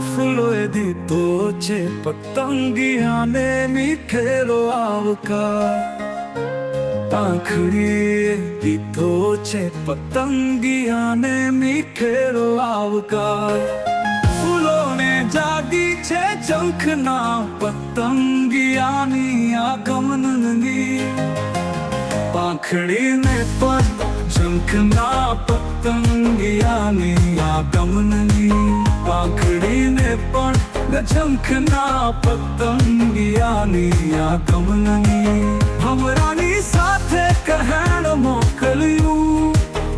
ફૂલોએ દીધો છે, પતંગિયાને મીઠેલો આવકાર. પાંખડીએ દીધો છે, પતંગિયાને મીઠેલો આવકાર. ફૂલોને જાગી છે ચંખના પતંગિયાની આગમનની પાંખડીને પતંગ ચંખના પતંગિયાની આગમનની પાંખડીને ઝંખના પતંગિયાની આગમનની ભમરાની સાથે કહેણ મોકલ્યું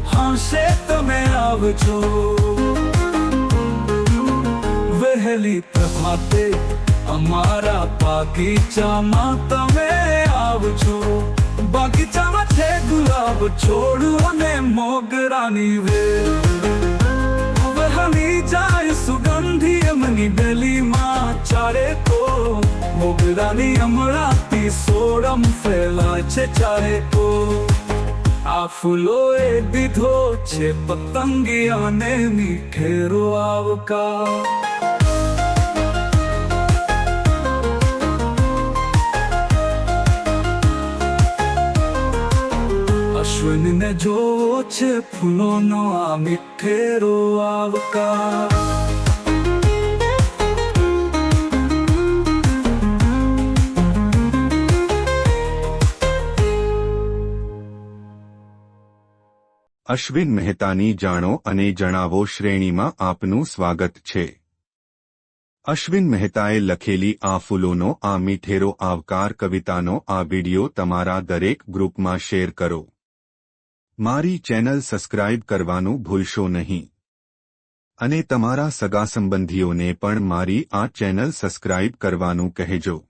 હાશે તમે આવજો વહેલી પ્રભાતે અમારા બાગીચામાં તમે આવજો બાગીચામાં છે ગુલાબ છોડ અને મોગરાની વેલ સુગંધી એમની ડલીમાં ચારે કો મોગરાની અમરાતી સોરમ ફેલાય છે ચારે કો આ ફૂલોએ દીધો છે પતંગિયાને મીઠેરો આવકાર. અશ્વિનને જોવો છે ફૂલોનો આ મીઠેરો આવકાર. અશ્વિન મહેતાની જાણો અને જણાવો શ્રેણીમાં આપનું સ્વાગત છે. અશ્વિન મહેતાએ લખેલી આ ફૂલોનો, આ મીઠેરો આવકાર કવિતાનો, આ વિડિયો તમારા દરેક ગ્રુપમાં શેર કરો. મારી ચેનલ સબસ્ક્રાઇબ કરવાનું ભૂલશો નહીં. અને તમારા સગા સંબંધીઓને પણ મારી આ ચેનલ સબસ્ક્રાઇબ કરવાનું કહેજો.